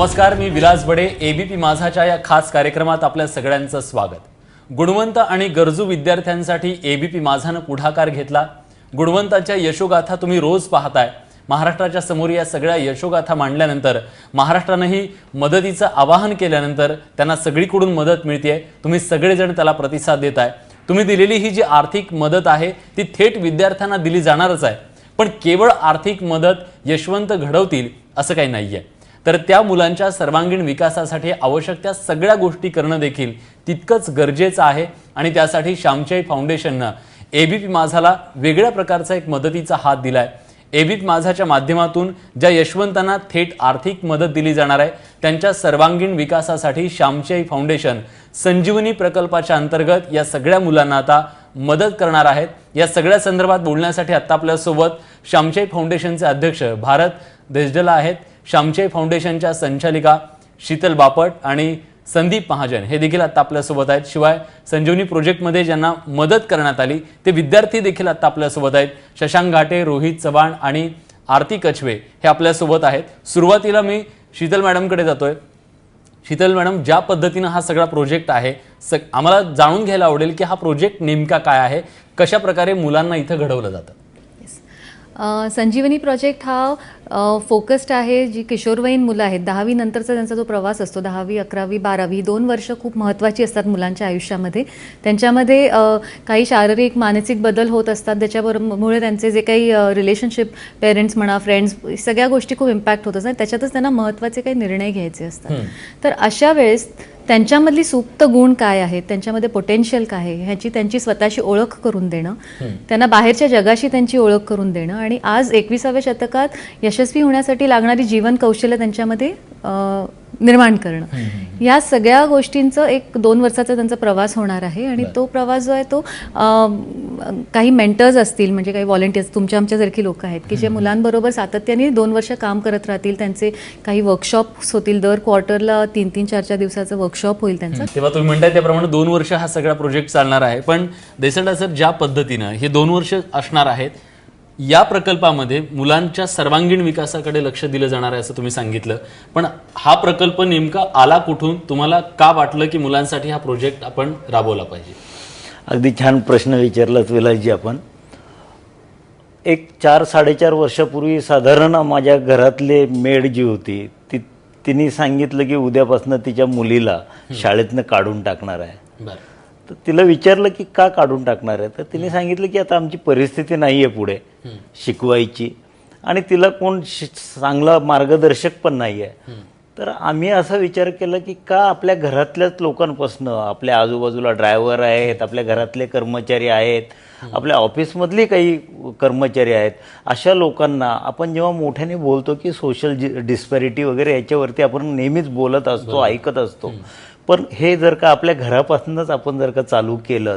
नमस्कार मी विलास बडे एबीपी माझाच्या या खास कार्यक्रमात आपल्या सगळ्यांचं स्वागत. गुणवंत आणि गरजू विद्यार्थ्यांसाठी एबीपी माझानं पुढाकार घेतला. गुणवंताच्या यशोगाथा तुम्ही रोज पाहताय. महाराष्ट्राच्या समोर या सगळ्या यशोगाथा मांडल्यानंतर महाराष्ट्रानंही मदतीचं आवाहन केल्यानंतर त्यांना सगळीकडून मदत मिळते तुम्ही सगळेजण त्याला प्रतिसाद देत आहे तुम्ही दिलेली ही जी आर्थिक मदत आहे ती थेट विद्यार्थ्यांना दिली जाणारच आहे. पण केवळ आर्थिक मदत यशवंत घडवतील असं काही नाही आहे तर त्या मुलांच्या सर्वांगीण विकासासाठी आवश्यक त्या सगळ्या गोष्टी करणं देखील तितकंच गरजेचं आहे. आणि त्यासाठी श्यामच्याई फाउंडेशननं एबीपी माझाला वेगळ्या प्रकारचा एक मदतीचा हात दिलाय. एबीपी माझाच्या माध्यमातून ज्या यशवंतांना थेट आर्थिक मदत दिली जाणार आहे त्यांच्या सर्वांगीण विकासासाठी श्यामच्याई फाउंडेशन संजीवनी प्रकल्पाच्या अंतर्गत या सगळ्या मुलांना आता मदत करणार आहेत. या सगळ्या संदर्भात बोलण्यासाठी आत्ता आपल्यासोबत श्यामच्याई फाउंडेशनचे अध्यक्ष भारत देशडला आहेत. श्यामचे फाउंडेशनच्या संचालिका शीतल बापट आणि संदीप महाजन. हे देखील आता आपल्यासोबत आहेत. शिवाय संजीवनी प्रोजेक्टमध्ये ज्यांना मदत करण्यात आली ते विद्यार्थी देखील आता आपल्यासोबत आहेत. शशांक घाटे रोहित चव्हाण आणि आरती कछवे हे आपल्यासोबत आहेत. सुरुवातीला मी शीतल मॅडमकडे जातोय. शीतल मॅडम ज्या पद्धतीनं हा सगळा प्रोजेक्ट आहे स आम्हाला जाणून घ्यायला आवडेल की हा प्रोजेक्ट नेमका काय आहे कशा प्रकारे मुलांना इथं घडवलं जातं. संजीवनी प्रोजेक्ट हा फोकस्ड आहे जी किशोरवयीन मुलं आहेत. दहावी नंतरचा त्यांचा जो प्रवास असतो दहावी अकरावी बारावी ही दोन वर्ष खूप महत्त्वाची असतात मुलांच्या आयुष्यामध्ये. त्यांच्यामध्ये काही शारीरिक मानसिक बदल होत असतात. त्याच्याबरोबर त्यांचे जे काही रिलेशनशिप पेरेंट्स म्हणा फ्रेंड्स सगळ्या गोष्टी खूप इम्पॅक्ट होत असतात. त्याच्यातच त्यांना महत्त्वाचे काही निर्णय घ्यायचे असतात. तर अशा वेळेस त्यांच्यामधली सुप्त गुण काय आहेत? त्यांच्यामध्ये पोटेन्शियल काय आहे? ह्याची त्यांची स्वतःची ओळख करून देणं त्यांना बाहेरच्या जगाशी त्यांची ओळख करून देणं आणि आज एकविसाव्या शतकात यशस्वी होण्यासाठी लागणारी जीवन कौशल्य त्यांच्यामध्ये निर्माण करणं. या सगळ्या गोष्टींचं एक दोन वर्षाचा त्यांचा प्रवास होणार आहे आणि तो प्रवास जो आहे तो काही मेंटर्स असतील म्हणजे काही व्हॉलेंटियर्स तुमच्या आमच्यासारखी लोक आहेत की जे मुलांबरोबर सातत्याने दोन वर्ष काम करत राहतील त्यांचे काही वर्कशॉप्स होतील दर क्वार्टरला तीन तीन चार चार दिवसाचं वर्कशॉप होईल त्यांचं. तेव्हा तुम्ही म्हणताय त्याप्रमाणे दोन वर्ष हा सगळा प्रोजेक्ट चालणार आहे. पण देसडा सर ज्या पद्धतीनं हे दोन वर्ष असणार आहेत या प्रकल्पामध्ये मुलांच्या सर्वांगीण विकासाकडे लक्ष दिलं जाणार आहे असं तुम्ही सांगितलं. पण हा प्रकल्प नेमका आला कुठून? तुम्हाला का वाटलं की मुलांसाठी हा प्रोजेक्ट आपण राबवला पाहिजे? अगदी छान प्रश्न विचारलात विलासजी आपण. एक चार साडेचार वर्षापूर्वी साधारण माझ्या घरातले मेड जी होती ती तिने सांगितलं की उद्यापासून तिच्या मुलीला शाळेतनं काढून टाकणार आहे. बरं. तर तिला विचारलं की का काढून टाकणार आहे? तर तिने सांगितलं की आता आमची परिस्थिती नाही आहे पुढे शिकवायची. आणि तिला कोण चांगला मार्गदर्शक पण नाही आहे तर आम्ही असा विचार केला की का आपल्या घरातल्याच लोकांपासून आपल्या आजूबाजूला ड्रायव्हर आहेत आपल्या घरातले कर्मचारी आहेत आपल्या ऑफिसमधले काही कर्मचारी आहेत अशा लोकांना आपण जेव्हा मोठ्याने बोलतो की सोशल डिस्पॅरिटी वगैरे याच्यावरती आपण नेहमीच बोलत असतो ऐकत असतो. पण हे जर का आपल्या घरापासूनच आपण जर का चालू केलं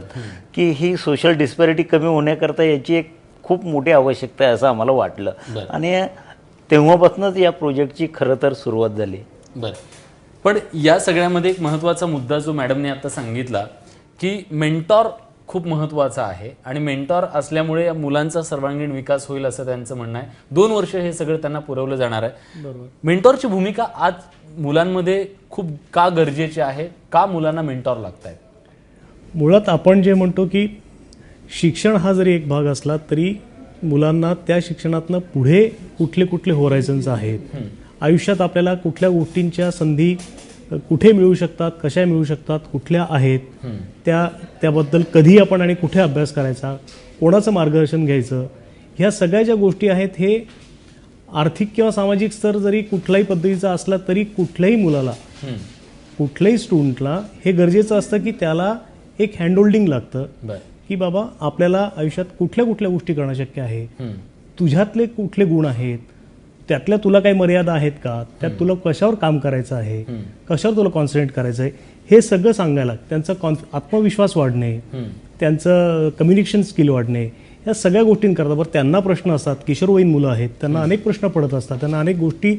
की ही सोशल डिस्पॅरिटी कमी होण्याकरता याची एक खूप मोठी आवश्यकता आहे असं आम्हाला वाटलं. आणि तेव्हापासूनच या प्रोजेक्टची खरं तर सुरुवात झाली. बरं. पण या सगळ्यामध्ये एक महत्त्वाचा मुद्दा जो मॅडमने आता सांगितला की मेंटॉर खूप महत्त्वाचा आहे. आणि मेंटॉर असल्यामुळे या मुलांचा सर्वांगीण विकास होईल असं त्यांचं म्हणणं आहे. दोन वर्ष हे सगळं त्यांना पुरवलं जाणार आहे. मेंटॉरची भूमिका आज मुलांमध्ये खूप का गरजेची आहे? का मुलांना मेंटॉर लागत आहेत मुळात आपण जे म्हणतो की शिक्षण हा जरी एक भाग असला तरी मुलांना त्या शिक्षणातनं पुढे कुठले कुठले होरायझन्स आहेत? आयुष्यात आपल्याला कुठल्या गोष्टींच्या संधी कुठे मिळू शकतात कशा मिळू शकतात कुठल्या आहेत त्या त्याबद्दल कधी आपण आणि कुठे अभ्यास करायचा कोणाचं मार्गदर्शन घ्यायचं ह्या सगळ्या ज्या गोष्टी आहेत हे आर्थिक किंवा सामाजिक स्तर जरी कुठल्याही पद्धतीचा असला तरी कुठल्याही मुलाला कुठल्याही स्टुडंटला हे गरजेचं असतं की त्याला एक हँडहोल्डिंग लागतं की बाबा आपल्याला आयुष्यात कुठल्या कुठल्या गोष्टी करणं शक्य आहे. तुझ्यातले कुठले गुण आहेत त्यातल्या तुला काही मर्यादा आहेत का? त्यात तुला कशावर काम करायचं आहे? कशावर तुला कॉन्सन्ट्रेट करायचं आहे? हे सगळं सांगायला त्यांचा कॉन्फ आत्मविश्वास वाढणे त्यांचं कम्युनिकेशन स्किल वाढणे या सगळ्या गोष्टींकरता बरं त्यांना प्रश्न असतात. किशोरवयीन मुलं आहेत. त्यांना अनेक प्रश्न पडत असतात. त्यांना अनेक गोष्टी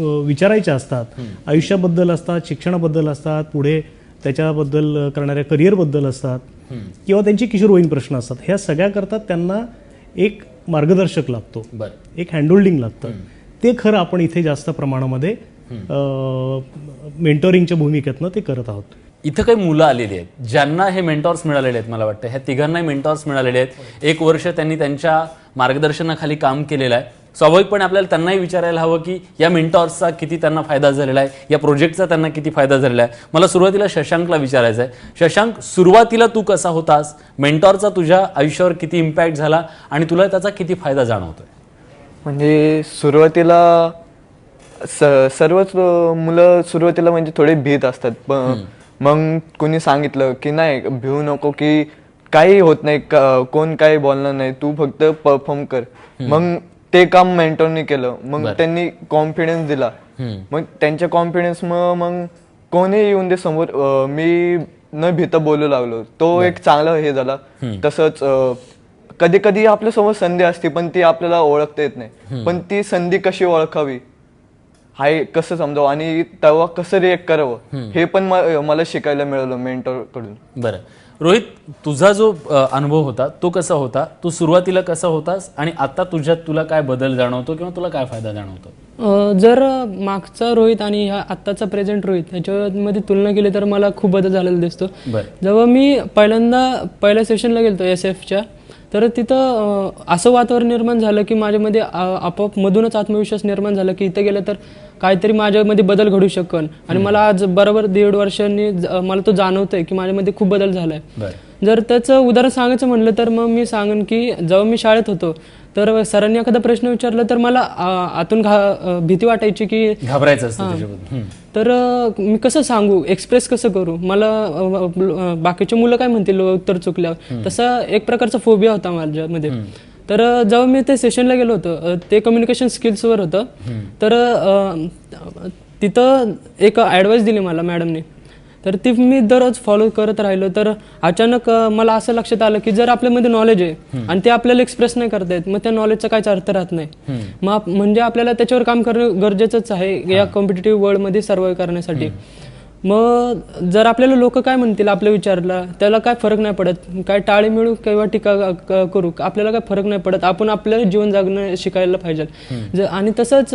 विचारायच्या असतात. आयुष्याबद्दल असतात शिक्षणाबद्दल असतात पुढे त्याच्याबद्दल करणाऱ्या करिअरबद्दल असतात. किंवा त्यांचे किशोरवयीन प्रश्न असतात. ह्या सगळ्या करता त्यांना एक मार्गदर्शक लागतो. बरं. एक हँडहोल्डिंग लागतं. ते खरं आपण इथे जास्त प्रमाणामध्ये मेंटोरिंगच्या भूमिकेतनं ते करत आहोत. इथं काही मुलं आलेली आहेत ज्यांना हे मेंटॉर्स मिळालेले आहेत मला वाटतं. ह्या तिघांनाही मेंटॉर्स मिळालेले आहेत. एक वर्ष त्यांनी त्यांच्या मार्गदर्शनाखाली काम केलेलं आहे. स्वाभाविकपणे आपल्याला त्यांनाही विचारायला हवं की या मेंटॉर्सचा किती त्यांना फायदा झालेला आहे या प्रोजेक्टचा त्यांना किती फायदा झालेला आहे. मला सुरुवातीला शशांकला विचारायचं आहे. शशांक सुरुवातीला तू कसा होतास? मेंटॉरचा तुझ्या आयुष्यावर किती इम्पॅक्ट झाला? आणि तुला त्याचा किती फायदा जाणवतोय? म्हणजे सुरुवातीला स सर्वच मुलं सुरुवातीला म्हणजे थोडे भीत असतात. पण मग कोणी सांगितलं की नाही भिवू नको की काही होत नाही क- कोण काही बोलणार नाही तू फक्त परफॉर्म कर. मग ते काम मेंटॉरने केलं. मग त्यांनी कॉन्फिडन्स दिला. मग त्यांच्या कॉन्फिडन्स मग कोणी येऊन दे समोर मी न भीता बोलू लागलो. तो एक चांगला हे झाला. तसंच कधी कधी आपल्यासमोर संधी असते पण ती आपल्याला ओळखता येत नाही. पण ती संधी कशी ओळखावी? हाय कसं समजावं? आणि तेव्हा कसं रिएक्ट करावं? हे पण मला शिकायला मिळालं मेंटॉरकडून. बरं. रोहित तुझा जो अनुभव होता तो कसा होता? तू सुरुवातीला कसा होतास? आणि आता तुझ्यात तुला काय बदल जाणवतो किंवा तुला काय फायदा जाणवतो? जर मागचा रोहित आणि ह्या आत्ताचा प्रेझेंट रोहित ह्याच्यामध्ये तुलना केली तर मला खूप बदल झालेला दिसतो. जेव्हा मी पहिल्यांदा पहिल्या सेशनला गेलतो एस एफच्या तर तिथं असं वातावरण निर्माण झालं की माझ्यामध्ये आपोआप मधूनच आत्मविश्वास निर्माण झाला की इथं गेलं तर काहीतरी माझ्यामध्ये बदल घडू शकन. आणि मला आज बरोबर दीड वर्षांनी मला तो जाणवतोय की माझ्यामध्ये खूप बदल झालाय. जर त्याचं उदाहरण सांगायचं म्हणलं तर मग मी सांगेन की जेव्हा मी शाळेत होतो तर सरांनी एखादा प्रश्न विचारला तर मला आतून घा भीती वाटायची की घाबरायचं. तर मी कसं सांगू? एक्सप्रेस कसं करू? मला बाकीचे मुलं काय म्हणतील उत्तर चुकल्यावर? तसा एक प्रकारचा फोबिया होता माझ्यामध्ये. तर जेव्हा मी ते सेशनला गेलो होतो ते कम्युनिकेशन स्किल्सवर होतं. तर तिथं एक ॲडवाईस दिली मला मॅडमने तर ती मी दररोज फॉलो करत राहिलो. तर अचानक मला असं लक्षात आलं की जर आपल्यामध्ये नॉलेज आहे आणि ते आपल्याला एक्सप्रेस नाही करता येत मग त्या नॉलेजचा काहीच अर्थ राहत नाही. मग म्हणजे आपल्याला त्याच्यावर काम करणं गरजेचंच आहे या कॉम्पिटेटिव्ह वर्ल्डमध्ये सर्वाइव्ह करण्यासाठी. मग जर आपल्याला लोक काय म्हणतील आपल्या विचारला त्याला काय फरक नाही पडत. काय टाळी मिळू किंवा टीका करू आपल्याला काय फरक नाही पडत. आपण आपल्याला जीवन जगणं शिकायला पाहिजे. ज- आणि तसंच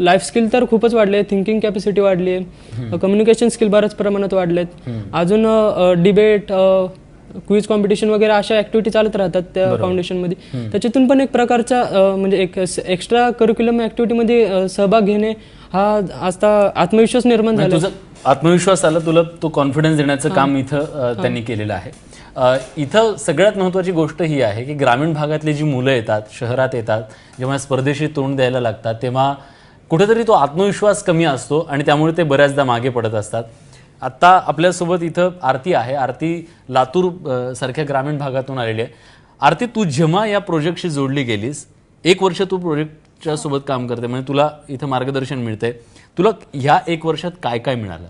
लाईफ स्किल तर खूपच वाढले. थिंकिंग कॅपॅसिटी वाढली. आहे कम्युनिकेशन स्किल बऱ्याच प्रमाणात वाढलेत. अजून डिबेट क्विज कॉम्पिटिशन वगैरे अशा ऍक्टिव्हिटी चालत राहतात त्या फाउंडेशनमध्ये त्याच्यातून पण एक प्रकारचा म्हणजे एक एक्स्ट्रा करिक्युलम ऍक्टिव्हिटीमध्ये सहभाग घेणे हा आता आत्मविश्वास निर्माण म्हणजे झाला. तुझं आत्मविश्वास आला तुला तो कॉन्फिडन्स देण्याचं काम इथं अ, त्यांनी केलेलं आहे. अ, इथं सगळ्यात महत्त्वाची गोष्ट ही आहे की ग्रामीण भागातली जी मुलं येतात शहरात येतात जेव्हा स्पर्धेशी तोंड द्यायला लागतात तेव्हा कुठेतरी तो आत्मविश्वास कमी असतो आणि त्यामुळे ते बऱ्याचदा मागे पडत असतात. आत्ता आपल्यासोबत इथं आरती आहे. आरती लातूर अ, सारख्या ग्रामीण भागातून आलेली आहे. आरती तू जेव्हा या प्रोजेक्टशी जोडली गेलीस एक वर्ष तू प्रोजेक्टच्या सोबत काम करते म्हणजे तुला इथं मार्गदर्शन मिळतंय. तुला ह्या एक वर्षात काय काय मिळालं?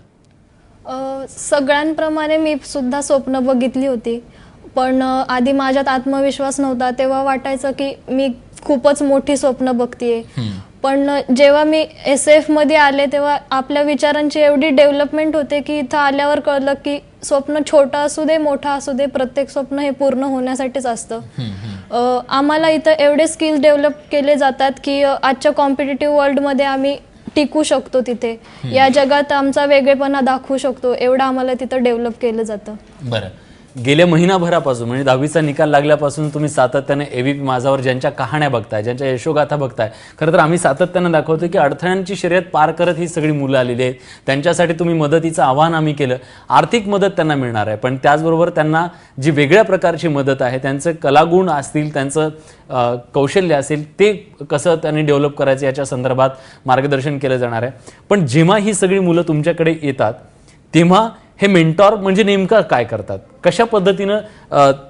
अ, सगळ्यांप्रमाणे मी सुद्धा स्वप्न बघितली होती. पण अ, आधी माझ्यात आत्मविश्वास नव्हता तेव्हा वाटायचं की मी खूपच मोठी स्वप्न बघतीये. पण अ, जेव्हा मी एस एफमध्ये आले तेव्हा आपल्या विचारांची एवढी डेव्हलपमेंट होते की इथं आल्यावर कळलं की स्वप्न छोटं असू दे मोठं असू दे प्रत्येक स्वप्न हे पूर्ण होण्यासाठीच असतं. आम्हाला इथं एवढे स्किल्स डेव्हलप केले जातात की आजच्या कॉम्पिटेटिव्ह वर्ल्डमध्ये आम्ही टिकू शकतो तिथे. या जगात आमचा वेगळेपणा दाखवू शकतो. एवढं आम्हाला तिथं डेव्हलप केलं जातं. बरं. गेल्या महिनाभरापासून म्हणजे दहावीचा निकाल लागल्यापासून तुम्ही सातत्याने एबीपी माझावर ज्यांच्या कहाण्या बघताय ज्यांच्या यशोगाथा बघताय खरं तर आम्ही सातत्यानं दाखवतो की अडथळ्यांची शर्यत पार करत ही सगळी मुलं आलेली आहेत. त्यांच्यासाठी तुम्ही मदतीचं आव्हान आम्ही केलं. आर्थिक मदत त्यांना मिळणार आहे पण त्याचबरोबर त्यांना जी वेगळ्या प्रकारची मदत आहे त्यांचं कलागुण असतील त्यांचं कौशल्य असेल ते कसं त्यांनी डेव्हलप करायचं याच्या संदर्भात मार्गदर्शन केलं जाणार आहे. पण जेव्हा ही सगळी मुलं तुमच्याकडे येतात तेव्हा हे मेंटॉर म्हणजे नेमकं काय करतात? कशा पद्धतीनं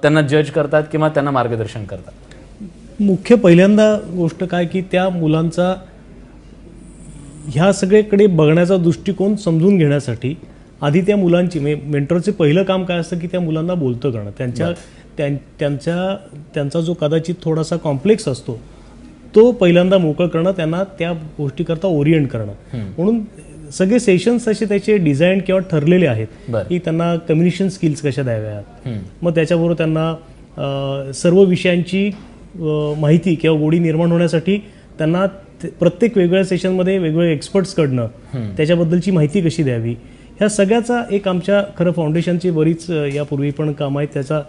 त्यांना जज करतात किंवा त्यांना मार्गदर्शन करतात? मुख्य पहिल्यांदा गोष्ट काय की त्या मुलांचा ह्या सगळीकडे बघण्याचा दृष्टिकोन समजून घेण्यासाठी आधी त्या मुलांची म्हणजे मेंटरचे पहिलं काम काय असतं की त्या मुलांना बोलतं करणं. त्यांच्या त्यां- त्यांच्या त्यांचा जो कदाचित थोडासा कॉम्प्लेक्स असतो तो पहिल्यांदा मोकळ करणं त्यांना त्या गोष्टीकरता ओरिएंट करणं. म्हणून सगळे सेशन्स असे त्याचे डिझाईन किंवा ठरलेले आहेत. की त्यांना कम्युनिकेशन स्किल्स कशा द्याव्यात. मग त्याच्याबरोबर त्यांना सर्व विषयांची माहिती किंवा गोडी निर्माण होण्यासाठी त्यांना प्रत्येक वेगवेगळ्या सेशनमध्ये वेगवेगळ्या एक्सपर्ट्सकडनं त्याच्याबद्दलची माहिती कशी द्यावी? ह्या सगळ्याचा एक आमच्या खरं फाउंडेशनची बरीच यापूर्वी पण काम आहेत. त्याचा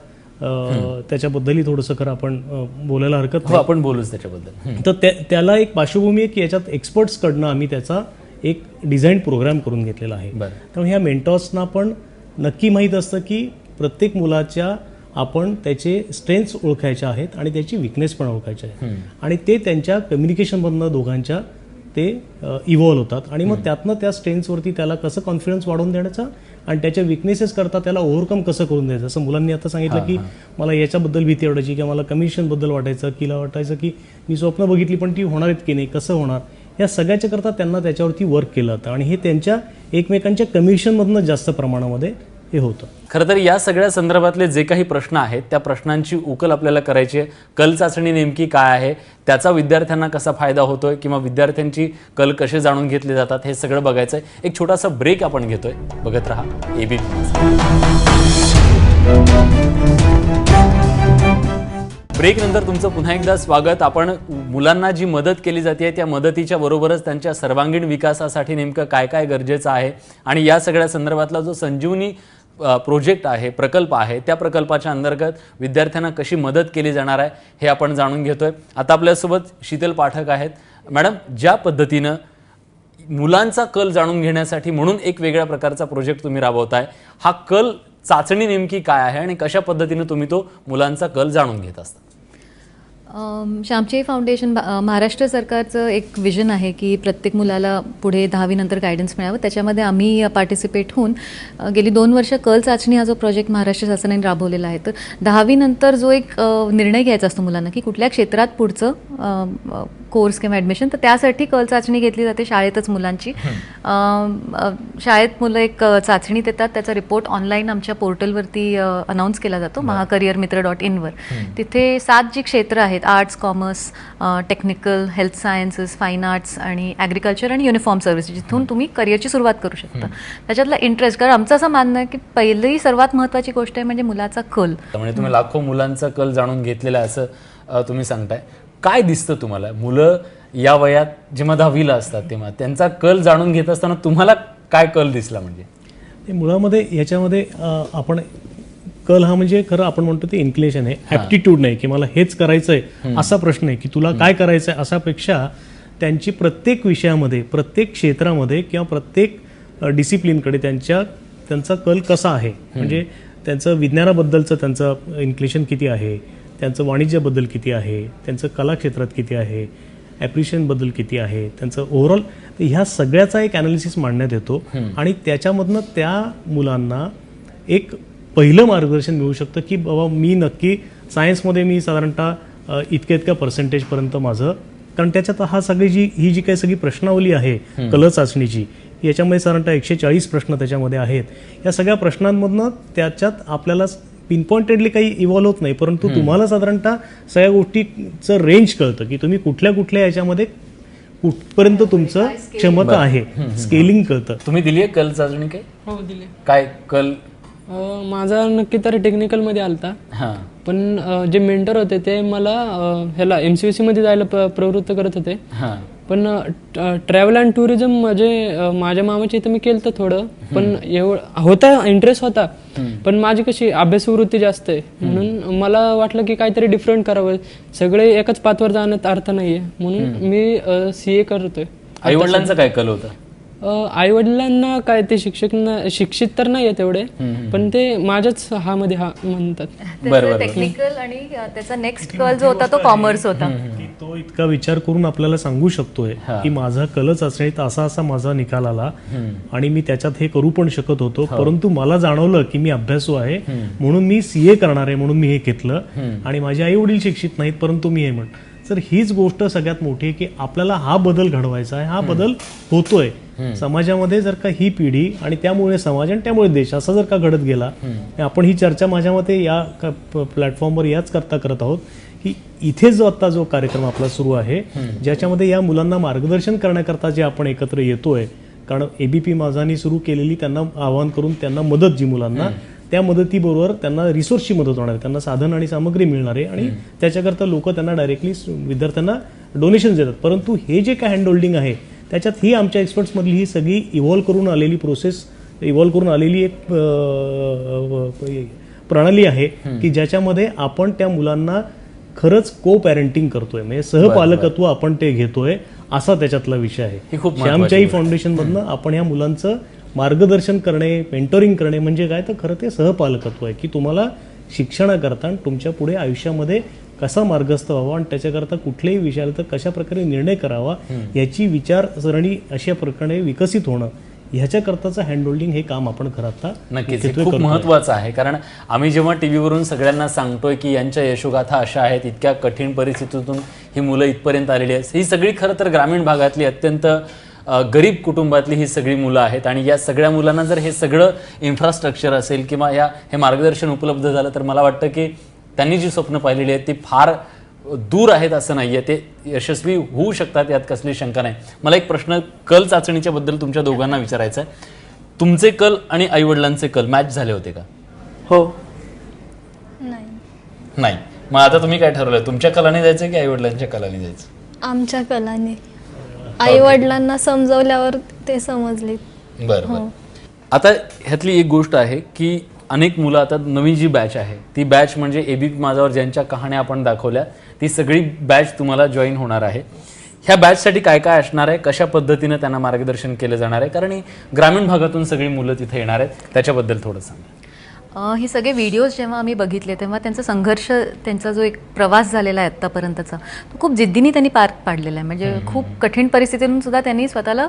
त्याच्याबद्दलही थोडंसं खरं आपण बोलायला हरकत हो आपण बोलूच त्याच्याबद्दल. तर त्या- त्याला एक पार्श्वभूमी आहे की याच्यात एक्सपर्ट्सकडनं आम्ही त्याचा एक डिझाईन प्रोग्राम करून घेतलेला आहे. त्यामुळे ह्या मेंटॉर्सना पण नक्की माहीत असतं की प्रत्येक मुलाच्या आपण त्याचे स्ट्रेंथ्स ओळखायचे आहेत आणि त्याची विकनेस पण ओळखायचे आहे आणि ते त्यांच्या कम्युनिकेशनमधनं दोघांच्या ते इव्हॉल्व होतात. आणि मग त्यातनं त्या स्ट्रेंथ्सवरती त्याला कसं कॉन्फिडन्स वाढवून देण्याचा आणि त्याच्या विकनेसेस करता त्याला ओव्हरकम कसं करून द्यायचं? जसं मुलांनी आता सांगितलं की मला याच्याबद्दल भीती वाटायची किंवा मला कमिशनबद्दल वाटायचं किला वाटायचं की मी स्वप्न बघितली पण ती होणार आहेत की नाही. कसं होणार? या सगळ्याच्या करता त्यांना त्याच्यावरती वर्क केलं होतं. आणि हे त्यांच्या एकमेकांच्या कमिशनमधनं जास्त प्रमाणामध्ये हे होतं. खरं तर या सगळ्या संदर्भातले जे काही प्रश्न आहेत त्या प्रश्नांची उकल आपल्याला करायची आहे. कल चाचणी नेमकी काय आहे? त्याचा विद्यार्थ्यांना कसा फायदा होतोय किंवा विद्यार्थ्यांची कल कसे जाणून घेतले जातात हे सगळं बघायचं आहे. एक छोटासा ब्रेक आपण घेतोय. बघत राहा एबीपी ब्रेक नंतर तुमचं पुन्हा एकदा स्वागत. आपण मुलांना जी मदत केली जाते त्या मदतीच्या बरोबरच त्यांच्या सर्वांगीण विकासासाठी नेमकं काय काय गरजेचं आहे? आणि या सगळ्या संदर्भातला जो संजीवनी प्रोजेक्ट आहे प्रकल्प आहे त्या प्रकल्पाच्या अंतर्गत विद्यार्थ्यांना कशी मदत केली जाणार आहे हे आपण जाणून घेतोय. आता आपल्यासोबत शीतल पाठक आहेत. मॅडम ज्या पद्धतीनं मुलांचा कल जाणून घेण्यासाठी म्हणून एक वेगळ्या प्रकारचा प्रोजेक्ट तुम्ही राबवताय हा कल चाचणी नेमकी काय आहे आणि कशा पद्धतीने तुम्ही तो मुलांचा कल जाणून घेत असता? श्यामची फाउंडेशन महाराष्ट्र सरकारचं एक विजन आहे की प्रत्येक मुलाला पुढे दहावीनंतर गायडन्स मिळावं. त्याच्यामध्ये आम्ही पार्टिसिपेट होऊन गेली दोन वर्ष कल चाचणी हा जो प्रोजेक्ट महाराष्ट्र शासनाने राबवलेला आहे तर दहावीनंतर जो एक निर्णय घ्यायचा असतो मुलांना की कुठल्या क्षेत्रात पुढचं कोर्स किंवा ॲडमिशन तर त्यासाठी कल चाचणी घेतली जाते शाळेतच मुलांची. शाळेत मुलं एक चाचणी देतात. त्याचा रिपोर्ट ऑनलाईन आमच्या पोर्टलवरती अनाऊन्स केला जातो महाकरिअर मित्र डॉट इनवर तिथे सात जी क्षेत्र आहेत arts commerce technical health sciences fine arts आणि ॲग्रिकल्चर आणि युनिफॉर्म सर्व्हिस जिथून तुम्ही करिअरची सुरुवात करू शकता. त्याच्यातला इंटरेस्ट कारण आमचं असं मानणं आहे की पहिली सर्वात महत्त्वाची गोष्ट आहे म्हणजे मुलाचा कल. त्यामुळे तुम्ही लाखो मुलांचा कल जाणून घेतलेला असं तुम्ही सांगताय. काय दिसतं तुम्हाला? मुलं या वयात जेव्हा दहावीला असतात तेव्हा त्यांचा कल जाणून घेत असताना तुम्हाला काय कल दिसला म्हणजे? ते मुळामध्ये याच्यामध्ये आपण कल हा म्हणजे खरं आपण म्हणतो ते इन्क्लेशन आहे ॲप्टिट्यूड नाही की मला हेच करायचं आहे असा प्रश्न आहे की तुला काय करायचं आहे असापेक्षा त्यांची प्रत्येक विषयामध्ये प्रत्येक क्षेत्रामध्ये किंवा प्रत्येक डिसिप्लिनकडे त्यांच्या त्यांचा कल कसा आहे? म्हणजे त्यांचं विज्ञानाबद्दलचं त्यांचं इन्क्लेशन किती आहे? त्यांचं वाणिज्याबद्दल किती आहे? त्यांचं कला क्षेत्रात किती आहे? ॲप्रिशिएशनबद्दल किती आहे? त्यांचं ओव्हरऑल ह्या सगळ्याचा एक ॲनालिसिस मांडण्यात येतो. आणि त्याच्यामधनं त्या मुलांना एक पहिलं मार्गदर्शन मिळू शकतं की बाबा मी नक्की सायन्समध्ये मी साधारणतः इतक्या इतक्या पर्सेंटेजपर्यंत माझं कारण त्याच्यात हा सगळी जी ही जी काही सगळी प्रश्नावली आहे कल चाचणीची याच्यामध्ये साधारणतः एकशे चाळीस प्रश्न त्याच्यामध्ये आहेत. या सगळ्या प्रश्नांमधनं त्याच्यात आपल्याला पिनपॉइंटेडली काही इव्हॉल्व होत नाही परंतु तुम्हाला साधारणतः सगळ्या गोष्टीचं रेंज कळतं की तुम्ही कुठल्या कुठल्या याच्यामध्ये कुठपर्यंत तुमचं क्षमता आहे स्केलिंग कळतं. तुम्ही दिली आहे कल चाचणी काय हो दिले काय कल माझा नक्की तर टेक्निकलमध्ये आलता. हां. पण अं, जे मेंटर होते ते मला अं, ह्याला एम सी सी मध्ये जायला प्रवृत्त करत होते. हां. पण ट्रॅव्हल अँड टुरिझम म्हणजे अं, माझ्या मामाच्या इथं मी केलं तर थोडं पण एवढं होता इंटरेस्ट होता. पण माझी कशी अभ्यासवृत्ती जास्त आहे. म्हणून मला वाटलं की काहीतरी डिफरंट करावं. सगळे एकाच पाथवर जाण्यात अर्थ नाहीये. म्हणून मी सी ए करतोय. आई वडिलांचा काय कल होता? आई वडिलांना काय ते शिक्षक शिक्षित तर नाही तेवढे पण ते माझ्याच हा मध्ये हा म्हणतात टेक्निकल आणि त्याचा नेक्स्ट कल जो होता तो कॉमर्स होता. की तो इतका विचार करून आपल्याला सांगू शकतोय की माझा कल चाचणीत असा असा माझा निकाल आला आणि मी त्याच्यात हे करू पण शकत होतो परंतु मला जाणवलं की मी अभ्यासू आहे म्हणून मी सीए करणार आहे म्हणून मी हे घेतलं आणि माझे आई वडील शिक्षित नाहीत परंतु मी हे म्हण तर हीच गोष्ट सगळ्यात मोठी आहे की आपल्याला हा बदल घडवायचा आहे हा बदल होतोय. समाजामध्ये जर का ही पिढी आणि त्यामुळे समाज आणि त्यामुळे देश असा जर का घडत गेला आपण ही चर्चा माझ्या मते या प्लॅटफॉर्मवर याच करता करत आहोत की इथे जो आता जो कार्यक्रम आपला सुरू आहे ज्याच्यामध्ये या मुलांना मार्गदर्शन करण्याकरता जे आपण एकत्र येतोय कारण एबीपी माझानी सुरू केलेली त्यांना आवाहन करून त्यांना मदत जी मुलांना त्या मदतीबरोबर त्यांना रिसोर्सची मदत होणार आहे त्यांना साधन आणि सामग्री मिळणार आहे आणि त्याच्याकरता लोक त्यांना डायरेक्टली विद्यार्थ्यांना डोनेशन देतात. परंतु हे जे काय हँड होल्डिंग आहे त्याच्यात ही आमच्या एक्सपर्ट्समधली ही सगळी इव्हॉल्व करून आलेली प्रोसेस इव्हॉल्व करून आलेली एक प्रणाली आहे की ज्याच्यामध्ये आपण त्या मुलांना खरंच को पॅरेंटिंग करतोय. म्हणजे सहपालकत्व आपण ते घेतोय असा त्याच्यातला विषय आहे. ही श्यामच्याई गोष्ट. फाउंडेशनमधनं आपण ह्या मुलांचं मार्गदर्शन करणे मेंटोरिंग करणे म्हणजे काय? तर खरं ते सहपालकत्व आहे की तुम्हाला शिक्षणाकरता तुमच्यापुढे आयुष्यामध्ये कसा मार्गस्थ व्हावा आणि त्याच्याकरता कुठल्याही विषयाला तर कशा प्रकारे निर्णय करावा याची विचारसरणी अशा प्रकारे विकसित होणं ह्याच्याकरताचं हँडहोल्डिंग हे काम आपण खरं आता नक्कीच खूप. महत्वाचं आहे कारण आम्ही जेव्हा टी व्हीवरून सगळ्यांना सांगतोय की यांच्या यशोगाथा अशा आहेत इतक्या कठीण परिस्थितीतून ही मुलं इथपर्यंत आलेली आहेत ही सगळी खरं तर ग्रामीण भागातली अत्यंत गरीब कुटुंबातली ही सगळी मुलं आहेत आणि या सगळ्या मुलांना जर हे सगळं इन्फ्रास्ट्रक्चर असेल किंवा या हे मार्गदर्शन उपलब्ध झालं तर मला वाटतं की त्यांनी जी स्वप्न पाहिलेली आहेत ती फार दूर आहेत असं नाही आहे ते यशस्वी होऊ शकतात यात कसली शंका नाही. मला एक प्रश्न कल चाचणीच्या बद्दल तुमच्या दोघांना विचारायचा आहे तुमचे कल आणि आईवडिलांचे कल मॅच झाले होते का? हो. नाही. नाही. मग आता तुम्ही काय ठरवलं तुमच्या कलाने जायचं की आईवडिलांच्या कलाने जायचं आमच्या कलाने. आई वडिलांना समजवल्यावर ते समजले. बरं बरं. आता ह्यातली एक गोष्ट आहे की अनेक मुलं आता नवीन जी बॅच आहे ती बॅच म्हणजे एबीपी माझावर ज्यांच्या कहाण्या आपण दाखवल्या ती सगळी बॅच तुम्हाला जॉईन होणार आहे. ह्या बॅचसाठी काय काय असणार आहे कशा पद्धतीनं त्यांना मार्गदर्शन केलं जाणार आहे कारण ग्रामीण भागातून सगळी मुलं तिथे येणार आहेत त्याच्याबद्दल थोडं सांगा. हे सगळे व्हिडिओज जेव्हा आम्ही बघितले तेव्हा त्यांचा संघर्ष त्यांचा जो एक प्रवास झालेला आहे आत्तापर्यंतचा तो खूप जिद्दीने त्यांनी पार पाडलेला आहे. म्हणजे खूप कठीण परिस्थितीतून सुद्धा त्यांनी स्वतःला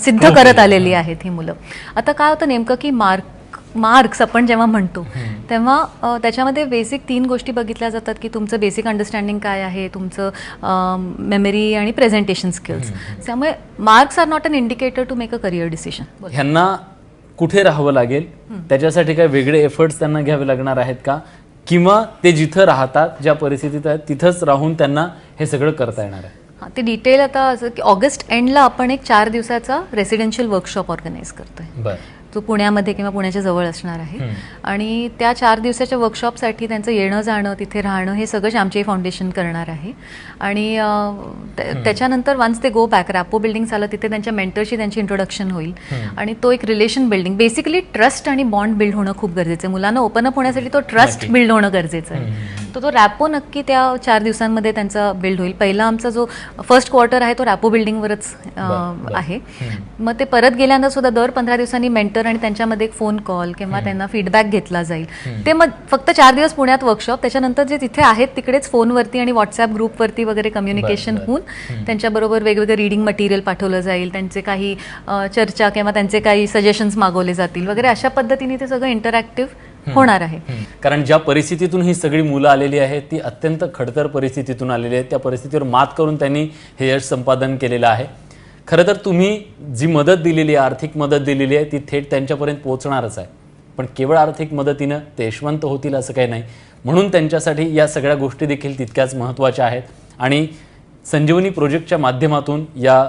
सिद्ध करत आलेली आहेत ही मुलं. आता काय होतं नेमकं की मार्क मार्क्स आपण जेव्हा म्हणतो तेव्हा त्याच्यामध्ये बेसिक तीन गोष्टी बघितल्या जातात की तुमचं बेसिक अंडरस्टँडिंग काय आहे तुमचं मेमरी आणि प्रेझेंटेशन स्किल्स त्यामुळे marks are not an indicator to make a career decision ह्यांना कुठे राहावं लागेल त्याच्यासाठी काय वेगळे एफर्ट्स त्यांना घ्यावे लागणार आहेत का? किंवा ते जिथं राहतात ज्या परिस्थितीत आहेत तिथंच राहून त्यांना हे सगळं करता येणार आहे? हां ते डिटेल आता असं की ऑगस्ट एंडला आपण एक चार दिवसाचा रेसिडेन्शियल वर्कशॉप ऑर्गनाईज करतोय. तो पुण्यामध्ये किंवा पुण्याच्या जवळ असणार आहे. आणि त्या चार दिवसाच्या वर्कशॉपसाठी त्यांचं येणं जाणं तिथे राहणं हे सगळं श्यामची फाउंडेशन करणार आहे. आणि त्याच्यानंतर वन्स ते गो बॅक रॅपो बिल्डिंग झालं तिथे त्यांच्या मेंटरशी त्यांची इंट्रोडक्शन होईल. आणि तो एक रिलेशन बिल्डिंग बेसिकली ट्रस्ट आणि बॉन्ड बिल्ड होणं खूप गरजेचं आहे. मुलांना ओपन अप होण्यासाठी तो ट्रस्ट बिल्ड होणं गरजेचं आहे. तर तो रॅपो नक्की त्या चार दिवसांमध्ये त्यांचा बिल्ड होईल. पहिला आमचा जो फर्स्ट क्वार्टर आहे तो रॅपो बिल्डिंगवरच आहे. मग ते परत गेल्यानंतर सुद्धा दर पंधरा दिवसांनी मेंटर आणि त्यांच्यामध्ये एक फोन कॉल किंवा त्यांना फीडबॅक घेतला जाईल. ते मग फक्त चार दिवस पुण्यात वर्कशॉप त्याच्यानंतर जे तिथे आहेत तिकडेच फोनवरती आणि व्हॉट्सअप ग्रुपवरती वगैरे कम्युनिकेशन होऊन त्यांच्याबरोबर वेगवेगळं रिडिंग मटेरियल पाठवलं जाईल त्यांचे काही चर्चा किंवा त्यांचे काही सजेशन्स मागवले जातील वगैरे. अशा पद्धतीने ते सगळं इंटरॅक्टिव्ह होणार आहे. कारण ज्या परिस्थितीतून ही सगळी मुलं आलेली आहेत ती अत्यंत खडतर परिस्थितीतून आलेली आहेत. त्या परिस्थितीवर मात करून त्यांनी हे यश संपादन केलेलं आहे. खरं तर तुम्ही जी मदत दिलेली आहे आर्थिक मदत दिलेली आहे ती थेट त्यांच्यापर्यंत पोहोचणारच आहे. पण केवळ आर्थिक मदतीनं ते यशवंत होतील असं काही नाही. म्हणून त्यांच्यासाठी या सगळ्या गोष्टी देखील तितक्याच महत्त्वाच्या आहेत. आणि संजीवनी प्रोजेक्टच्या माध्यमातून या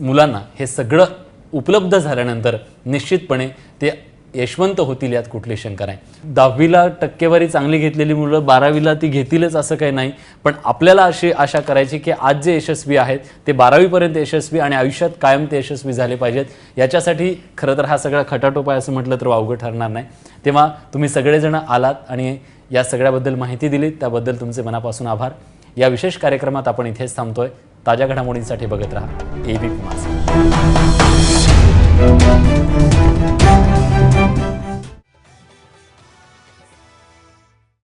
मुलांना हे सगळं उपलब्ध झाल्यानंतर निश्चितपणे ते यशवंत होतील यात कुठली शंका नाही दहावीला टक्केवारी चांगली घेतलेली मुलं बारावीला ती घेतीलच असं काही नाही. पण आपल्याला अशी आशा करायची की आज जे यशस्वी आहेत ते बारावीपर्यंत यशस्वी आणि आयुष्यात कायम ते यशस्वी झाले पाहिजेत. याच्यासाठी खरं तर हा सगळा खटाटोप आहे असं म्हटलं तर वावगं ठरणार नाही. तेव्हा तुम्ही सगळेजण आलात आणि या सगळ्याबद्दल माहिती दिलीत त्याबद्दल तुमचे मनापासून आभार. या विशेष कार्यक्रमात आपण इथेच थांबतोय. ताज्या घडामोडींसाठी बघत राहा. एबीपी माझा